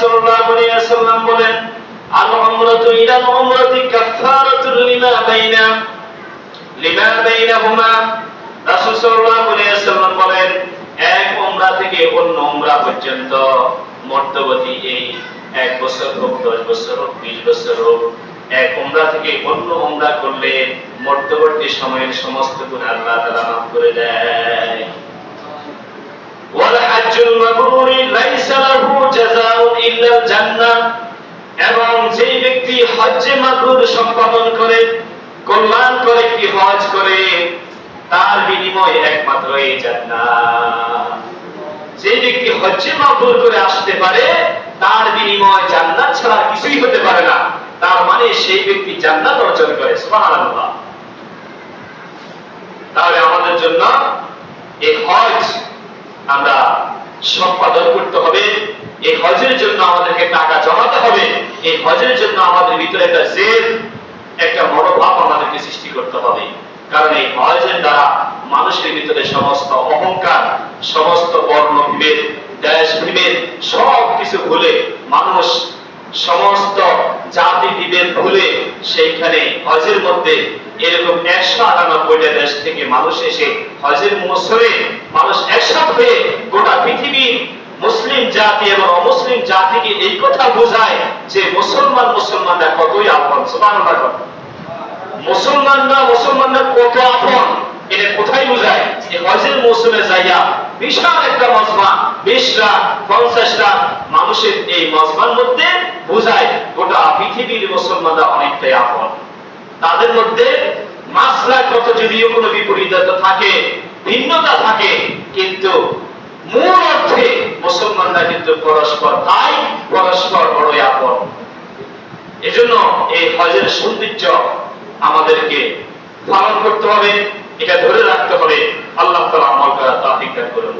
সাল্লাল্লাহু আলাইহি ওয়াসাল্লাম বলেন আল মধ্যবর্তী সময়ের সমস্ত গুণ আল্লাহ করে দেয়। দেন না এবং যেই ব্যক্তি হজ্জে সম্পাদন করে, কল্যাণ করে কি হজ করে, তার বিনিময়ে একমাত্র এই জান্নাত। যে ব্যক্তি হজ্জে করে আসতে পারে, তার বিনিময়ে জান্নাত ছাড়া কিছুই হতে পারে না। তার মানে সেই ব্যক্তি জান্নাত অর্জন করে, সুবহানাল্লাহ। তাহলে আমাদের জন্য এই হজ আমরা সম্পাদন করতে হবে। এই হজের জন্য আমাদেরকে টাকা জমাতে হবে। এই হজের জন্য আমাদের ভিতরে একটা জেদ, একটা মনোভাব আমাদেরকে সৃষ্টি করতে হবে। কারণ এই হজের দ্বারা মানুষের ভিতরে সমস্ত অহংকার, সমস্ত বর্ণ বিভেদ দেশ বিভেদ সব কিছু ভুলে মানুষ সমস্ত জাতি বিভেদ ভুলে সেইখানে হজের মধ্যে এরকম একশো আটানব্বইটা দেশ থেকে মানুষ এসে হজের মৌসুমে মানুষ একসাথ হয়ে গোটা পৃথিবীর মুসলিম জাতি এবং অমুসলিম জাতিকে এই কথা বোঝায় যে মুসলমান মুসলমানরা কতই আপন, সুবহানাল্লাহ মুসলমানরা মুসলমানরা কত আপন, এটা কোথায় বোঝায়? এই হজের মৌসুমে যাইয়া বিশাল একটা মজমা, বিশ লাখ, পঞ্চাশ লাখ মানুষের এই মজমার মধ্যে বোঝায় গোটা পৃথিবীর মুসলমানরা অনেকটাই আপন। তাদের মধ্যে মাসলাগত যদিও কোনো বিপরীততা থাকে, ভিন্নতা থাকে, কিন্তু মূল মুসলমানরা কিন্তু পরস্পর ভাই, পরস্পর বড় আপন। এজন্য এই হজের সৌন্দর্য আমাদেরকে পালন করতে হবে, এটা ধরে রাখতে হবে। আল্লাহ তালা আমল করা তাফিক করুন।